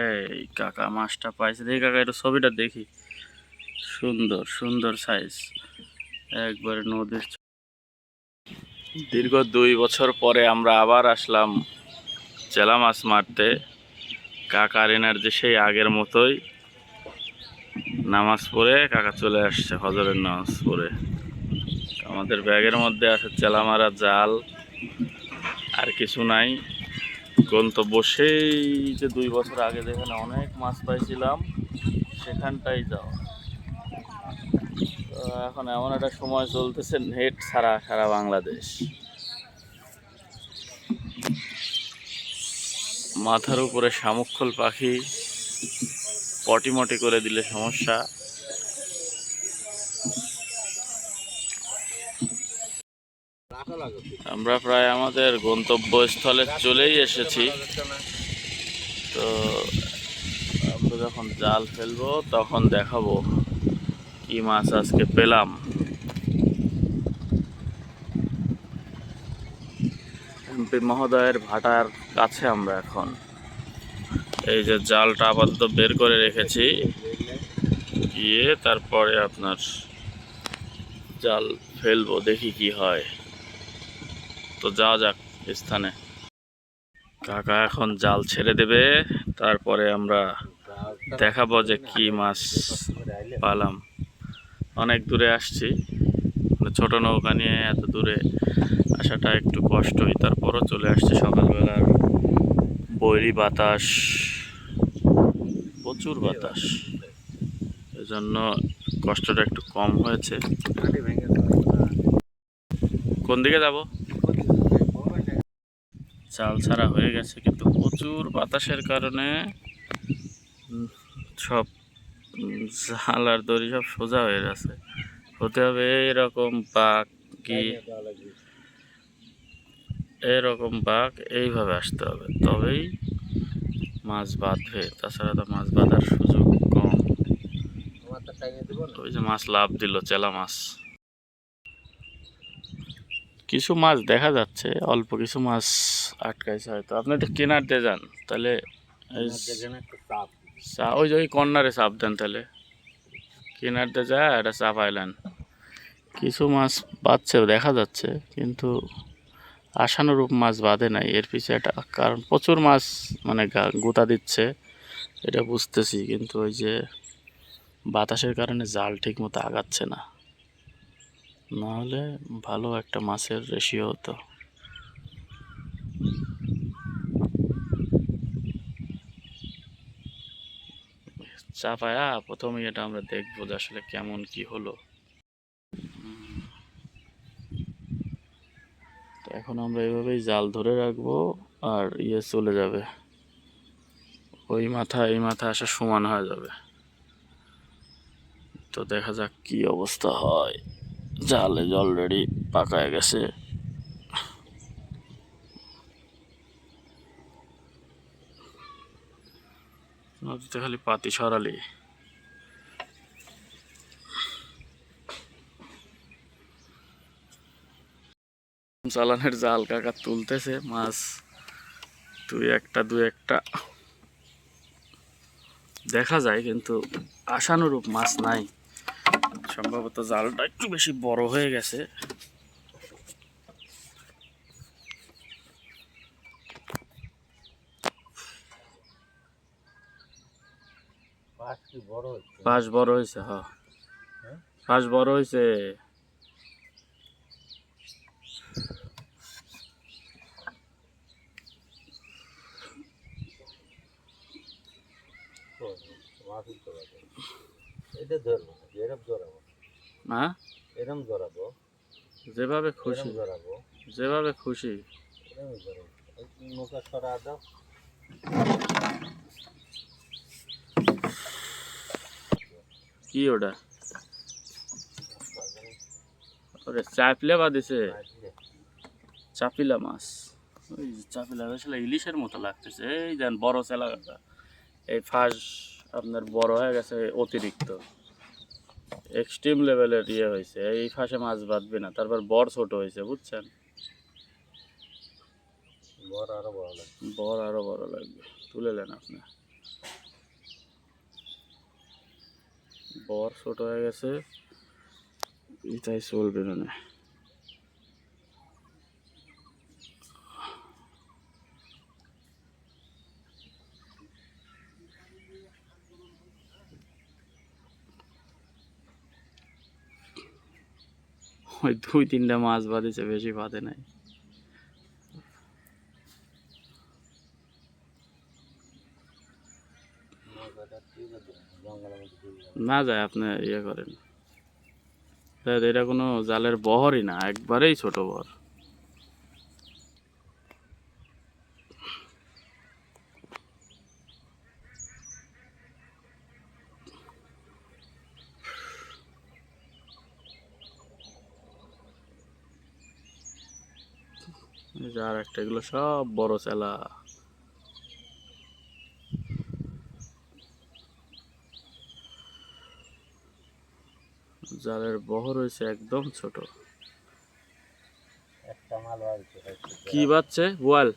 এই কাকা মাছটা পাইছে। দেখি কাকা, একটু ছবিটা দেখি। সুন্দর সুন্দর সাইজ একবারে নদীর দীর্ঘ দুই বছর পরে আমরা আবার আসলাম চেলা মাছ মারতে। কাকার এনার্জি সেই আগের মতোই নামাজ পড়ে কাকা চলে আসছে হজরের নামাজ পড়ে। আমাদের ব্যাগের মধ্যে আছে চেলা মারা জাল। আর কিছু নাই। গন্তব্য সেই যে দুই বছর আগে যেখানে অনেক মাছ পাইছিলাম, সেখানটাই যাও তো এখন এমন একটা সময় চলতেছে নেট সারা সারা বাংলাদেশ। মাথার উপরে শামুকখোল পাখি, পটিমটি করে দিলে সমস্যা। আমরা প্রায় আমাদের গন্তব্যস্থলে চলেই এসেছি। তো আমরা যখন জাল ফেলব, তখন দেখাবো কি মাছ আজকে পেলাম। এমপি মহোদয়ের ভাটার কাছে আমরা এখন। এই যে জালটা আপাতত বের করে রেখেছি। গিয়ে তারপরে আপনার জাল ফেলব, দেখি কি হয়। তো যাওয়া যাক স্থানে। কাকা এখন জাল ছেড়ে দেবে, তারপরে আমরা দেখাবো যে কি মাছ পালাম। অনেক দূরে আসছি মানে ছোট নৌকা নিয়ে এত দূরে আসাটা একটু কষ্টই। তারপরও চলে আসছে সকালবেলার বৈরি বাতাস, প্রচুর বাতাস। এজন্য কষ্টটা একটু কম হয়েছে। কোন দিকে যাব? চাল ছাড়া হয়ে গেছে কিন্তু প্রচুর বাতাসের কারণে সব জাল আর দড়ি সব সোজা হয়ে গেছে। হতে হবে এরকম বাঘ কি? এরকম বাঘ এইভাবে আসতে হবে। তবেই মাছ বাঁধবে। তাছাড়া তো মাছ বাঁধার সুযোগ কম। ওই যে মাছ লাভ দিল চেলা মাছ। কিছু মাছ দেখা যাচ্ছে অল্প কিছু মাছ আটকাইছে হয়তো। আপনি একটু কেনার দিয়ে যান তাহলে ওই যে ওই কর্নারে চাপ দেন তাহলে। কেনার দিয়ে যায় একটা চাপ আইলেন। কিছু মাছ বাঁধছে দেখা যাচ্ছে কিন্তু আশানুরূপ মাছ বাঁধে নাই। এর পিছে একটা কারণ প্রচুর মাছ মানে গুঁতা দিচ্ছে এটা বুঝতেছি কিন্তু ওই যে বাতাসের কারণে জাল ঠিক মতো আগাচ্ছে না। নাহলে ভালো একটা মাছের রেশিও হতো। চাপায়া প্রথমে এটা আমরা দেখব যে আসলে কেমন কি হলো। তো এখন আমরা এভাবেই জাল ধরে রাখব আর ইয়ে চলে যাবে। ওই মাথা, এই মাথা আসা সমান হয়ে যাবে। তো দেখা যাক কি অবস্থা হয়। জালে জল অলরেডি পাকায় গেছে। নদীতে খালি পাতি সরালি চালানের জাল কাকা তুলতেছে, মাছ দুই একটা দুই একটা। দেখা যায় কিন্তু আশানুরূপ মাছ নাই। সম্ভবত জালটা একটু বেশি বড় হয়ে গেছে। বড় হয়েছে? হ। পাঁচ বড় হয়েছে। এটা ধরবো এরম ধরাবো না এরম ধরাবো যেভাবে খুশি। এরম যেভাবে খুশি। নৌকা সরা দাও। কি ওটা? ওরে চাপলে বা দিছে চাপিলা মাছ। ওই যে চাপিলা আসলে ইলিশের মতো লাগতেছে। এই দেন বড় চেলা এই ফাঁস আপনার বড় হয়ে গেছে অতিরিক্ত। এক্সট্রিম লেভেলের ইয়ে হয়েছে। এই ফাঁসে মাছ বাঁধবে না তারপর বড় ছোট হয়েছে বুঝছেন? বড় আরও বড় লাগবে। বড় আরও বড় লাগবে তুলে নেন আপনি। বর ছোট হয়ে গেছে এটাই চলবে না ওই দুই তিনটা মাছ বাঁধেছে বেশি বাঁধে নাই। না যায়, আপনি ইয়ে করেন এটা কোনো জালের বহরই না, একবারেই ছোট বর আর একটা এগুলো সব বড় চেলা জালের বহর হয়েছে একদম ছোট। কি বাচ্ছে বোয়াল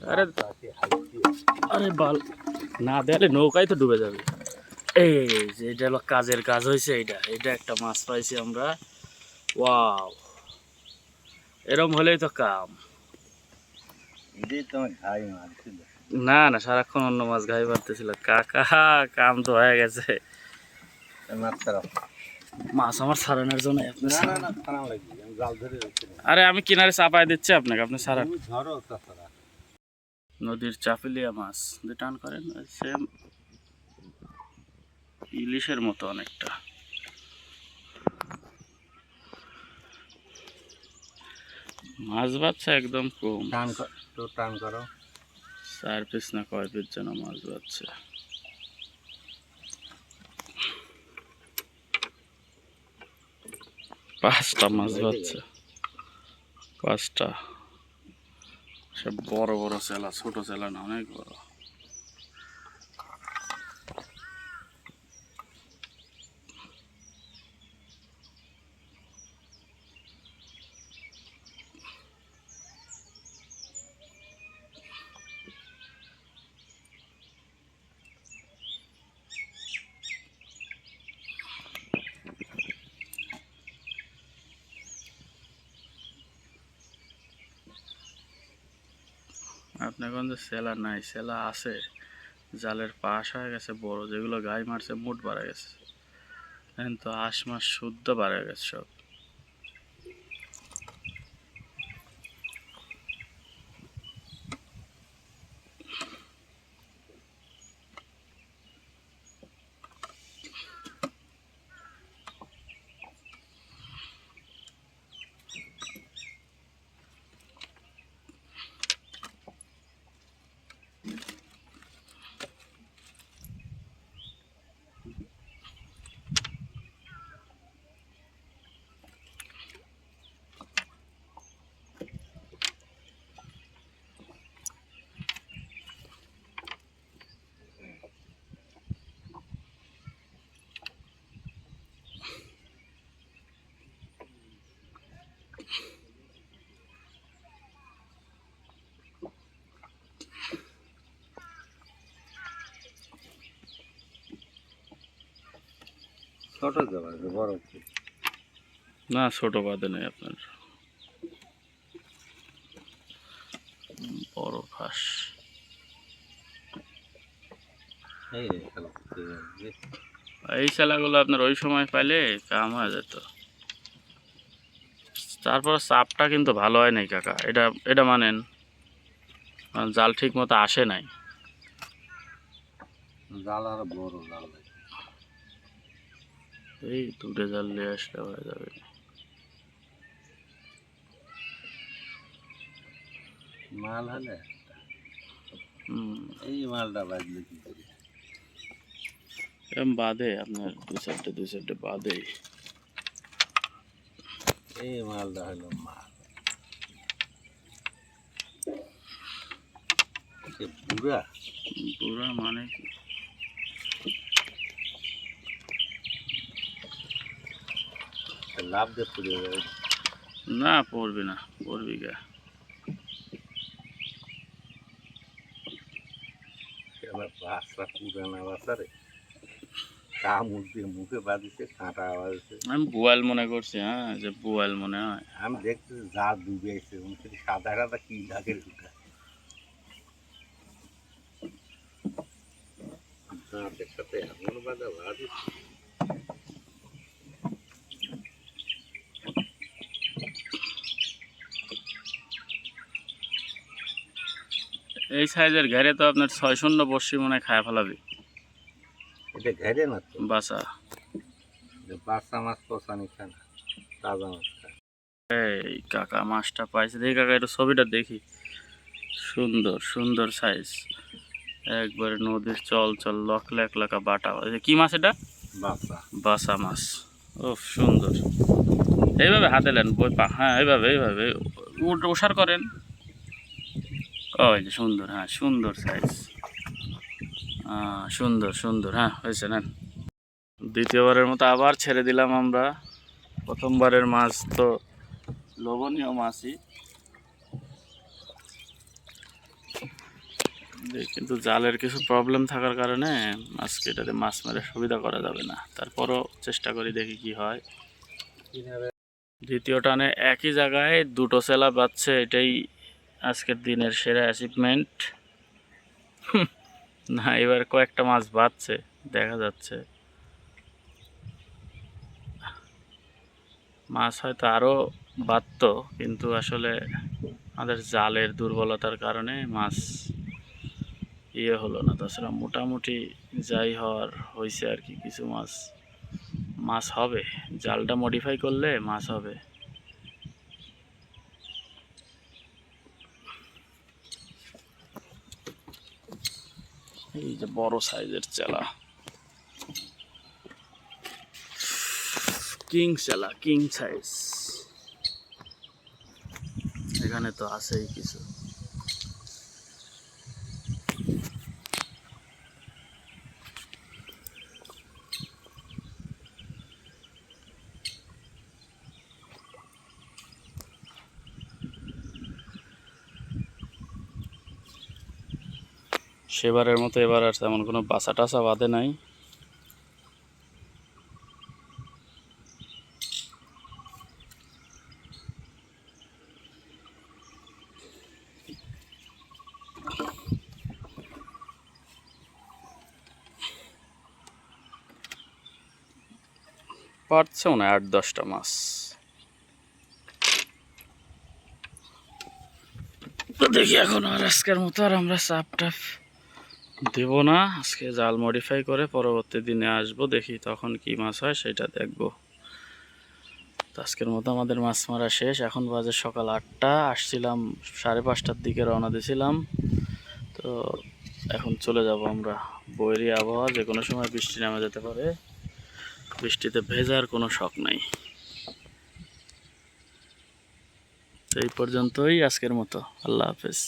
আরে আরে বাল না দেয়ালে নৌকায় তো ডুবে যাবে। এই যে এটা হলো কাজের কাজ হয়েছে এইটা। এটা একটা মাছ পাইছি আমরা। ওয়াও। এরম হলেই তো কাম। না না সারাক্ষণ অন্য মাছ ঘাই মারতেছিল। কাকা কাম তো হয়ে গেছে। মাছ আমার সারানোর জন্য আরে আমি কিনারে চাপাই দিচ্ছি আপনাকে আপনি সারান ধরো নদীর চাপিলিয়া মাছ। টান করেন সেম ইলিশের মতো অনেকটা। মাছ বাচ্চা একদম কম। টান তো টান করো। চার পিস না কয় পিস যেন মাছ বাচ্চা। পাঁচটা মাছ বাচ্চা। পাঁচটা। সব বড় বড় চেলা ছোট চেলা না অনেক বড়। আপনার সেলা নাই, সেলা আছে। জালের পাশ হয়ে গেছে, বড় যেগুলো গায়ে মারছে, মুট বাড়া গেছে। তো আশ মাস শুদ্ধ বাড়া গেছে সব। ছোট জল বড় না ছোট বাদে নেই আপনার। বড় ফাঁস এই সেলাগুলো আপনার ওই সময় পাইলে কাম হয়ে যেত। তারপর চাপটা কিন্তু ভালো হয় নাই কাকা। এটা এটা মানেন। জাল ঠিক মতো আসে নাই। জাল আর বড় জাল এই দুটো জাল নিয়ে আসলে হয়ে যাবে। মাল হলে? হুম। এই মালটা বাজলে কি করি? এরম বাদে আপনার দুই চারটে দুই চারটে বাদেই এই মালটা হলো মাল। সে বুড়া পুরা মানে কি? লাভ দিয়ে পুড়ে যাবে না পড়বি না পড়বি গা এবার বাচ্চা পুরানা রে কামড় দিয়ে মুখে বাঁধিছে কাঁটা বাজছে আমি বুয়াল মনে করছি হ্যাঁ যে বুয়াল মনে হয়। আমি দেখছি যা ডুবে সাদা সাদা কি লাগে ওটা। দাঁতের সাথে এমন বাধা বাঁধিছে এই সাইজের ঘেরে তো আপনার ছয় শূন্য বর্ষি মনে হয় খায় ফেলাবি। এটা ঘেরে না তো বাসা মাছ পচানি খায় না তাজা মাছ এই কাকা মাছটা পাইছে দেখি কাকা একটু ছবিটা দেখি। সুন্দর সুন্দর সাইজ একবারে নদীর চল চল লক লেক লাকা বাটা। কি মাছ এটা? বাসা। মাছ। ও সুন্দর। এইভাবে হাতে নেন বই পা হ্যাঁ এইভাবে এইভাবে। ওষার করেন। ও এই যে সুন্দর হ্যাঁ সুন্দর সাইজ সুন্দর সুন্দর হ্যাঁ হয়েছে নেন। দ্বিতীয়বারের মতো আবার ছেড়ে দিলাম আমরা। প্রথমবারের মাছ তো লোভনীয় মাছই। কিন্তু জালের কিছু প্রবলেম থাকার কারণে আজকে এটাতে মাছ মেরে সুবিধা করা যাবে না। তারপরও চেষ্টা করি দেখি কি হয়। দ্বিতীয় টানে একই জায়গায় দুটো সেলা পাচ্ছে এটাই আজকের দিনের সেরা অ্যাচিভমেন্ট না, এবার কয়েকটা মাছ বাঁচছে, দেখা যাচ্ছে। মাছ হয়তো আরও বাড়ত কিন্তু আসলে আমাদের জালের দুর্বলতার কারণে মাছ ইয়ে হলো না। তাছাড়া মোটামুটি যাই হওয়ার হয়েছে আর কি, কিছু মাছ। মাছ হবে। জালটা মডিফাই করলে মাছ হবে। এই যে বড় সাইজের চেলা। কিং চেলা কিং সাইজ। এখানে তো আছেই কিছু। সেবারের মতো এবার আর তেমন কোনো বাসা টাসা বাঁধে নাই। পারছেও না আট দশটা তো দেখি এখন আর আজকের মতো আর আমরা চাপ টাপ দেব না, আজকে জাল মডিফাই করে পরবর্তী দিনে আসব, দেখি তখন কি মাছ হয়, সেটা দেখব। আজকের মতো আমাদের মাছ মারা শেষ, এখন বাজে সকাল আটটা, আসছিলাম সাড়ে পাঁচটার দিকে রওনা দিয়েছিলাম। তো এখন চলে যাব আমরা বৈরি আবহাওয়া যে কোনো সময় বৃষ্টি নেমে যেতে পারে। বৃষ্টিতে ভেজার কোনো শখ নাই। এই পর্যন্তই আজকের মতো, আল্লাহ হাফেজ।